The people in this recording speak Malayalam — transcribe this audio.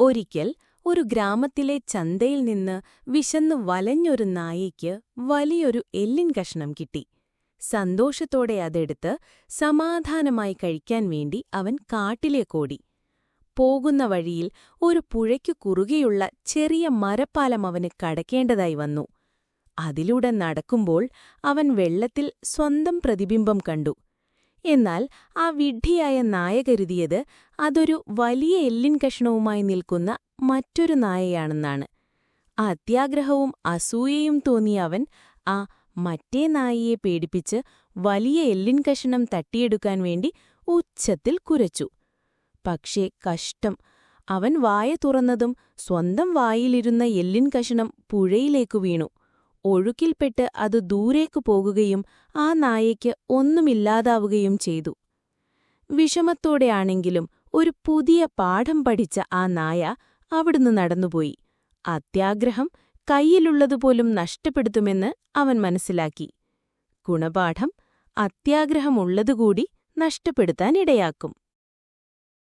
ഒരിക്കൽ ഒരു ഗ്രാമത്തിലെ ചന്തയിൽ നിന്ന് വിശന്നു വലഞ്ഞൊരു നായയ്ക്ക് വലിയൊരു എല്ലിൻ കഷ്ണം കിട്ടി. സന്തോഷത്തോടെ അതെടുത്ത് സമാധാനമായി കഴിക്കാൻ വേണ്ടി അവൻ കാട്ടിലേക്കോടി പോകുന്ന വഴിയിൽ ഒരു പുഴയ്ക്കു കുറുകെയുള്ള ചെറിയ മരപ്പാലം അവന് കടക്കേണ്ടതായി വന്നു. അതിലൂടെ നടക്കുമ്പോൾ അവൻ വെള്ളത്തിൽ സ്വന്തം പ്രതിബിംബം കണ്ടു. എന്നാൽ ആ വിഡ്ഢിയായ നായ കരുതിയത് അതൊരു വലിയ എല്ലിൻ കഷ്ണവുമായി നിൽക്കുന്ന മറ്റൊരു നായയാണെന്നാണ്. ആ അത്യാഗ്രഹവും അസൂയയും തോന്നിയ അവൻ ആ മറ്റേ നായയെ പേടിപ്പിച്ച് വലിയ എല്ലിൻ കഷണം തട്ടിയെടുക്കാൻ വേണ്ടി ഉച്ചത്തിൽ കുരച്ചു. പക്ഷേ കഷ്ടം. അവൻ വായ തുറന്നതും സ്വന്തം വായിലിരുന്ന എല്ലിൻ കഷ്ണം പുഴയിലേക്കു വീണു. ഒഴുക്കിൽപ്പെട്ട് അത് ദൂരേക്കു പോകുകയും ആ നായയ്ക്ക് ഒന്നുമില്ലാതാവുകയും ചെയ്തു. വിഷമത്തോടെയാണെങ്കിലും ഒരു പുതിയ പാഠം പഠിച്ച ആ നായ അവിടുന്ന് നടന്നുപോയി. അത്യാഗ്രഹം കയ്യിലുള്ളതുപോലും നഷ്ടപ്പെടുത്തുമെന്ന് അവൻ മനസ്സിലാക്കി. ഗുണപാഠം അത്യാഗ്രഹമുള്ളതുകൂടി നഷ്ടപ്പെടുത്താനിടയാക്കും.